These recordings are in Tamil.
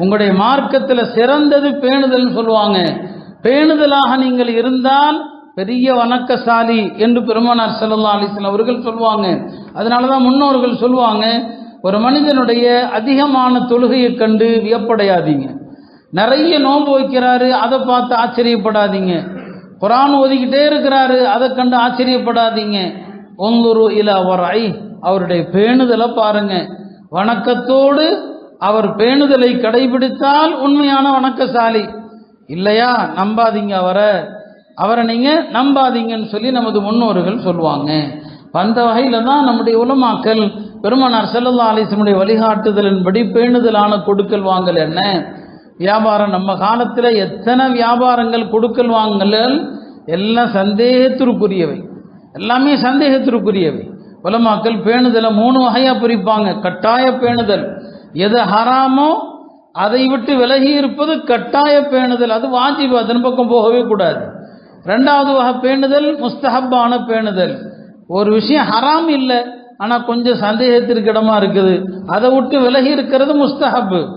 உங்களுடைய மார்க்கத்தில் சிறந்தது பேணுதல்னு சொல்லுவாங்க. பேணுதலாக நீங்கள் இருந்தால் பெரிய வணக்கசாலி என்று பெருமானார் ஸல்லல்லாஹு அலைஹி அவர்கள் சொல்லுவாங்க. அதனால தான் முன்னோர்கள் சொல்லுவாங்க ஒரு மனிதனுடைய அதிகமான தொழுகையை கண்டு வியப்படையாதீங்க. நிறைய நோன்பு வைக்கிறாரு அதை பார்த்து ஆச்சரியப்படாதீங்க. குரான் ஓதிக்கிட்டே இருக்கிறாரு அதை கண்டு ஆச்சரியப்படாதீங்க. ஒங்குரு இல அவரை அவருடைய பேணுதலை பாருங்க. வணக்கத்தோடு அவர் பேணுதலை கடைபிடித்தால் உண்மையான வணக்கசாலி. இல்லையா? நம்பாதீங்க அவரை. அவரை நீங்க நம்பாதீங்கன்னு சொல்லி நமது முன்னோர்கள் சொல்லுவாங்க. அந்த வகையில தான் நம்முடைய உலமாக்கல் பெருமானார் செல்லல்லா அலைஹி வழிகாட்டுதலின்படி பேணுதலான கொடுக்கல் வாங்கல் என்ன? வியாபாரம். நம்ம காலத்தில் எத்தனை வியாபாரங்கள் கொடுக்கல் வாங்கல்? எல்லாம் சந்தேகத்திற்குரியவை. எல்லாமே சந்தேகத்திற்குரியவை. உலமாக்கல் பேணுதலை மூணு வகையாக பிரிப்பாங்க. கட்டாய பேணுதல். எது ஹராமோ அதை விட்டு விலகி இருப்பது கட்டாய பேணுதல். அது வாஜிபு அதன் பக்கம் போகவே கூடாது. ரெண்டாவது வகை பேணுதல் முஸ்தஹப்பான பேணுதல். ஒரு விஷயம் ஹராம் இல்லை ஆனால் கொஞ்சம் சந்தேகத்திற்கு இடமா இருக்குது. அதை விட்டு விலகி இருக்கிறது முஸ்தஹப்பு.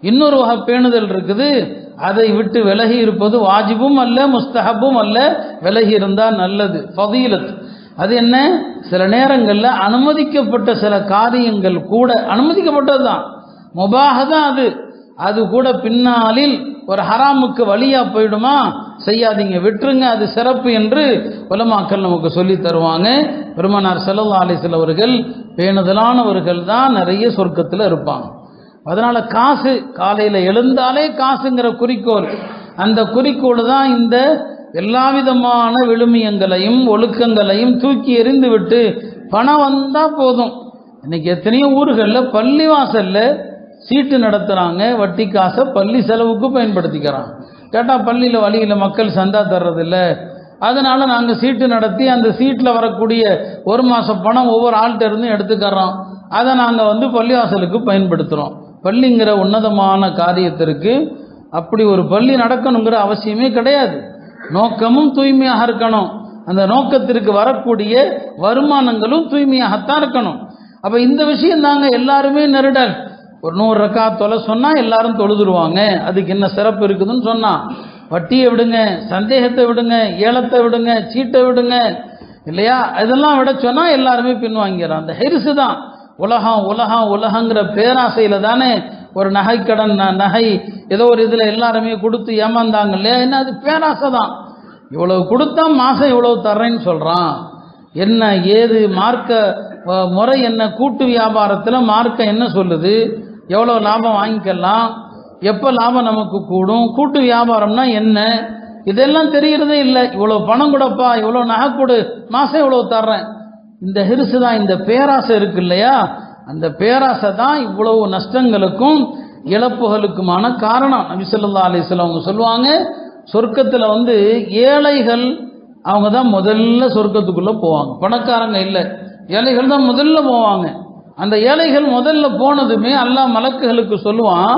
இன்னொரு வகை பேணுதல் இருக்குது அதை விட்டு விலகி இருப்பது வாஜிபும் அல்ல முஸ்தஹப்பும் அல்ல. விலகி இருந்தால் நல்லது. ஃபதீலத். அது என்ன? சில நேரங்களில் அனுமதிக்கப்பட்ட சில காரியங்கள் கூட அனுமதிக்கப்பட்டது தான் முபாக தான் அது. அது கூட பின்னாளில் ஒரு ஹராமுக்கு வழியா போயிடுமா? செய்யாதீங்க. விட்டுருங்க. அது சிறப்பு என்று உலமாக்கள் நமக்கு சொல்லி தருவாங்க. பெருமனார் செல்லல்லா அலிசல் அவர்கள் பேணுதலானவர்கள் தான் நிறைய சொர்க்கத்தில் இருப்பாங்க. அதனால காசு காலையில் எழுந்தாலே காசுங்கிற குறிக்கோள். அந்த குறிக்கோள் தான் இந்த எல்லா விதமான விழுமியங்களையும் ஒழுக்கங்களையும் தூக்கி எறிந்து விட்டு பணம் வந்தால் போதும். இன்னைக்கு எத்தனையோ ஊர்களில் பள்ளிவாசல்ல சீட்டு நடத்துகிறாங்க வட்டி காசை பள்ளி செலவுக்கு பயன்படுத்திக்கிறான். கேட்டால் பள்ளியில் வழியில் மக்கள் சந்தா தர்றதில்ல. அதனால் நாங்கள் சீட்டு நடத்தி அந்த சீட்டில் வரக்கூடிய ஒரு மாத பணம் ஒவ்வொரு ஆள்கிட்ட இருந்தும் எடுத்துக்கறோம். அதை நாங்கள் வந்து பள்ளிவாசலுக்கு பயன்படுத்துகிறோம் பள்ளிங்கிற உன்னதமான காரியத்திற்கு அப்படி ஒரு பள்ளி நடக்கணுங்கிற அவசியமே கிடையாது. நோக்கமும் தூய்மையாக இருக்கணும். அந்த நோக்கத்திற்கு வரக்கூடிய வருமானங்களும் தூய்மையாகத்தான் இருக்கணும். அப்போ இந்த விஷயம் தாங்க எல்லாருமே நெருடல். ஒரு நூறு ரக்கா தொலை சொன்னால் எல்லாரும் தொழுதுருவாங்க. அதுக்கு என்ன சிறப்பு இருக்குதுன்னு சொன்னான் வட்டியை விடுங்க சந்தேகத்தை விடுங்க ஏலத்தை விடுங்க சீட்டை விடுங்க இல்லையா? இதெல்லாம் விட சொன்னால் எல்லாருமே பின்வாங்கிறான் அந்த ஹெரிசு தான். உலகம் உலகம் உலகங்கிற பேராசையில் தானே ஒரு நகைக்கடன் நகை ஏதோ ஒரு இதில் எல்லாருமே கொடுத்து ஏமாந்தாங்க இல்லையா? என்ன அது பேராசை தான். இவ்வளவு கொடுத்தா மாதம் இவ்வளவு தர்றேன்னு சொல்கிறான் என்ன ஏது மார்க்க முறை என்ன கூட்டு வியாபாரத்தில் மார்க்க என்ன சொல்லுது? எவ்வளோ லாபம் வாங்கிக்கலாம் எப்போ லாபம் நமக்கு கூடும் கூட்டு வியாபாரம்னா என்ன? இதெல்லாம் தெரியறதே இல்லை. இவ்வளோ பணம் கொடுப்பா இவ்வளோ நகை கொடு மாதம் இவ்வளோ தர்றேன். இந்த ஹிருசு தான் இந்த பேராசை இருக்கு இல்லையா? அந்த பேராசை தான் இவ்வளவு நஷ்டங்களுக்கும் இழப்புகளுக்குமான காரணம். நபிசல்லா ஸல்லல்லாஹு அவங்க சொல்லுவாங்க சொர்க்கத்தில் வந்து ஏழைகள் அவங்க தான் முதல்ல சொர்க்கத்துக்குள்ளே போவாங்க. பணக்காரங்க இல்லை ஏழைகள் தான் முதல்ல போவாங்க. அந்த ஏழைகள் முதல்ல போனதுமே அல்லாஹ் மலக்குகளுக்கு சொல்லுவான்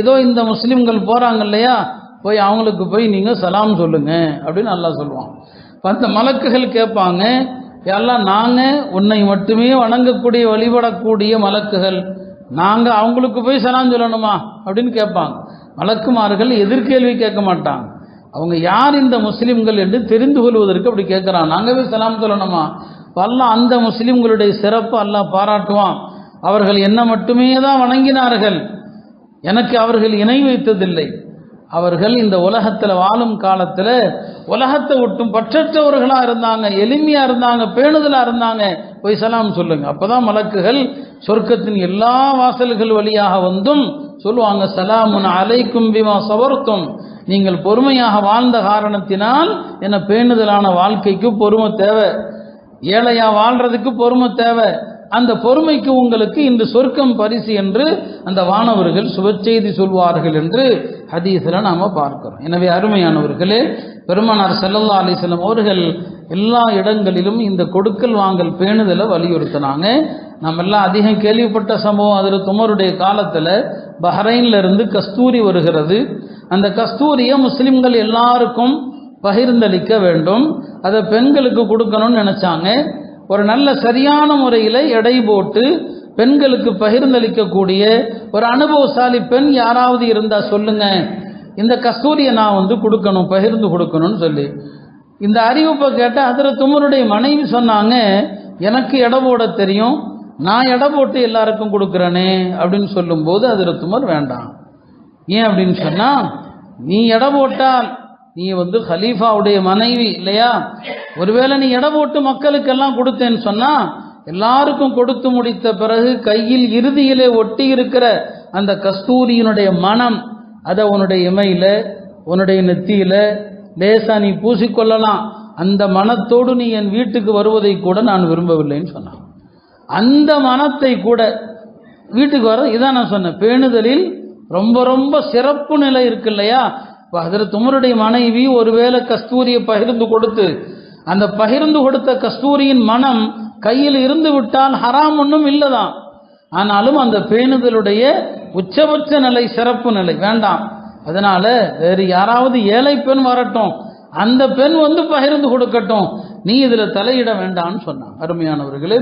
இதோ இந்த முஸ்லீம்கள் போகிறாங்க இல்லையா போய் அவங்களுக்கு போய் நீங்கள் சலாம் சொல்லுங்க அப்படின்னு அல்லாஹ் சொல்லுவான். இப்போ அந்த மலக்குகள் கேட்பாங்க எல்லாம் நாங்கள் உன்னை மட்டுமே வணங்கக்கூடிய வழிபடக்கூடிய மலக்குகள் நாங்கள் அவங்களுக்கு போய் சலாம் சொல்லணுமா? அப்படின்னு கேட்பாங்க. மலக்குமார்கள் எதிர்கேள்வி கேட்க மாட்டாங்க. அவங்க யார் இந்த முஸ்லீம்கள் என்று தெரிந்து கொள்வதற்கு அப்படி கேட்குறான். நாங்கள் போய் சலாம் சொல்லணுமா? அல்லாஹ் அந்த முஸ்லிம்களுடைய சிறப்பு அல்லாஹ் பாராட்டுவான். அவர்கள் என்ன மட்டுமே தான் வணங்கினார்கள். எனக்கு அவர்கள் இணை வைத்ததில்லை. அவர்கள் இந்த உலகத்தில் வாழும் காலத்தில் உலகத்தை விட்டும் பற்றற்றவர்களாக இருந்தாங்க எளிமையாக இருந்தாங்க பேணுதலாக இருந்தாங்க. போய் சலாம் சொல்லுங்க. அப்போதான் மலக்குகள் சொர்க்கத்தின் எல்லா வாசல்கள் வழியாக வந்தும் சொல்லுவாங்க சலாமுன் அலைக்கும் பிமா சவர்த்தும். நீங்கள் பொறுமையாக வாழ்ந்த காரணத்தினால் என பேணுதலான வாழ்க்கைக்கு பொறுமை தேவை. ஏழையா வாழ்றதுக்கு பொறுமை தேவை. அந்த பொறுமைக்கு உங்களுக்கு இந்த சொர்க்கம் பரிசு என்று அந்த வானவர்கள் சுபச்செய்தி சொல்வார்கள் என்று ஹதீஸில் நாம் பார்க்கிறோம். எனவே அருமையானவர்களே பெருமானார் செல்லல்லா அலிஸ்லம் அவர்கள் எல்லா இடங்களிலும் இந்த கொடுக்கல் வாங்கல் பேணுதலை வலியுறுத்தினாங்க. நம்ம எல்லாம் அதிகம் கேள்விப்பட்ட சம்பவம் அதில் துமருடைய காலத்தில் பஹ்ரைனில் இருந்து கஸ்தூரி வருகிறது. அந்த கஸ்தூரியை முஸ்லிம்கள் எல்லாருக்கும் பகிர்ந்தளிக்க வேண்டும். அதை பெண்களுக்கு கொடுக்கணும்னு நினச்சாங்க. ஒரு நல்ல சரியான முறையில் எடை போட்டு பெண்களுக்கு பகிர்ந்தளிக்கக்கூடிய ஒரு அனுபவசாலி பெண் யாராவது இருந்தால் சொல்லுங்க. இந்த கஸ்தூரியை நான் வந்து கொடுக்கணும் பகிர்ந்து கொடுக்கணும்னு சொல்லி. இந்த அறிவிப்பை கேட்டால் அதில் துமருடைய மனைவி சொன்னாங்க எனக்கு எடை போட தெரியும். நான் எடை போட்டு எல்லாருக்கும் கொடுக்குறேனே அப்படின்னு சொல்லும்போது அதில் துமர் வேண்டாம். ஏன் அப்படின்னு சொன்னால் நீ எடை போட்டால் நீ வந்து ஹலீஃபாவுடைய மனைவி இல்லையா? ஒருவேளை நீ இடம் போட்டு மக்களுக்கெல்லாம் கொடுத்தேன்னு சொன்னா எல்லாருக்கும் கொடுத்து முடித்த பிறகு கையில் இறுதியிலே ஒட்டி இருக்கிற அந்த கஸ்தூரியினுடைய மனம் அதை உன்னுடைய இமையில உன்னுடைய நெத்தியில லேசா நீ பூசிக்கொள்ளலாம். அந்த மனத்தோடு நீ என் வீட்டுக்கு வருவதை கூட நான் விரும்பவில்லைன்னு சொன்னான். அந்த மனத்தை கூட வீட்டுக்கு வர இதான் நான் சொன்னேன். பேணுதலில் ரொம்ப ரொம்ப சிறப்பு நிலை இருக்கு இல்லையா? இப்போ உமருடைய துமருடைய மனைவி ஒருவேளை கஸ்தூரியை பகிர்ந்து கொடுத்து அந்த பகிர்ந்து கொடுத்த கஸ்தூரியின் மனம் கையில் இருந்து விட்டால் ஹராம் ஒன்றும் இல்லைதான். ஆனாலும் அந்த பேணுதலுடைய உச்சபட்ச நிலை சிறப்பு நிலை. வேண்டாம். அதனால வேறு யாராவது ஏழை பெண் வரட்டும். அந்த பெண் வந்து பகிர்ந்து கொடுக்கட்டும். நீ இதில் தலையிட வேண்டாம்னு சொன்னான். அருமையானவர்களே